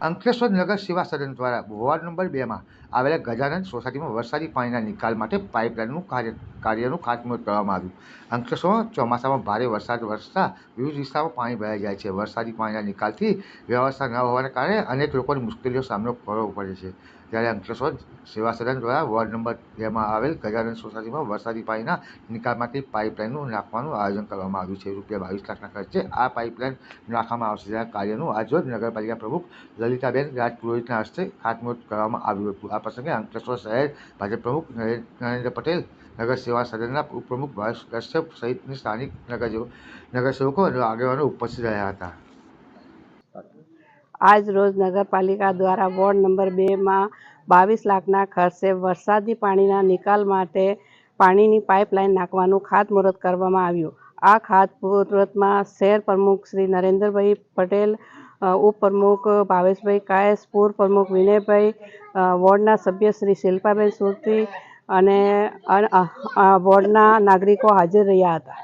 અંકલેશ્વર નગર સેવા સદન દ્વારા વોર્ડ નંબર બેમાં આવેલા ગજાનંદ સોસાયટીમાં વરસાદી પાણીના નિકાલ માટે પાઇપલાઇનનું કાર્ય કાર્યનું ખાતમુહૂર્ત કરવામાં આવ્યું. અંકલેશ્વરમાં ચોમાસામાં ભારે વરસાદ વરસતા વિવિધ વિસ્તારમાં પાણી ભરાઈ જાય છે. વરસાદી પાણીના નિકાલથી વ્યવસ્થા ન હોવાને કારણે અનેક લોકોને મુશ્કેલીનો સામનો કરવો પડે છે. ત્યારે અંકલેશ્વર સેવા સદન દ્વારા વોર્ડ નંબર બેમાં આવેલ ગજાનંદ સોસાયટીમાં વરસાદી પાણીના નિકાલ માટે પાઇપલાઇનનું નાખવાનું આયોજન કરવામાં આવ્યું છે. રૂપિયા બાવીસ લાખના ખર્ચે આ પાઇપલાઇન નાખવામાં આવશે. આ કાર્યનું આજરોજ નગરપાલિકા પ્રમુખ લલિતાબેન રાજપુરોહિતના હસ્તે ખાતમુહૂર્ત કરવામાં આવ્યું હતું. આ પ્રસંગે અંકલેશ્વર શહેર ભાજપ પ્રમુખ નરેન્દ્ર પટેલ, નગર સેવા સદનના ઉપપ્રમુખ ભાવેશ કશ્યપ સહિતની સ્થાનિક નગરજો નગરસેવકો અને આગેવાનો ઉપસ્થિત રહ્યા હતા. આજ રોજ નગરપાલિકા દ્વારા વોર્ડ નંબર બેમાં બાવીસ લાખના ખર્ચે વરસાદી પાણીના નિકાલ માટે પાણીની પાઇપલાઇન નાખવાનું ખાતમુહૂર્ત કરવામાં આવ્યું. આ ખાતમુહૂર્તમાં શહેર પ્રમુખ શ્રી નરેન્દ્રભાઈ પટેલ ઉપપ્રમુખ ભાવેશભાઈ કાયસ, પૂર્વ પ્રમુખ વિનયભાઈ વોર્ડના સભ્ય શ્રી શિલ્પાબેન સુરતી અને વોર્ડના નાગરિકો હાજર રહ્યા હતા.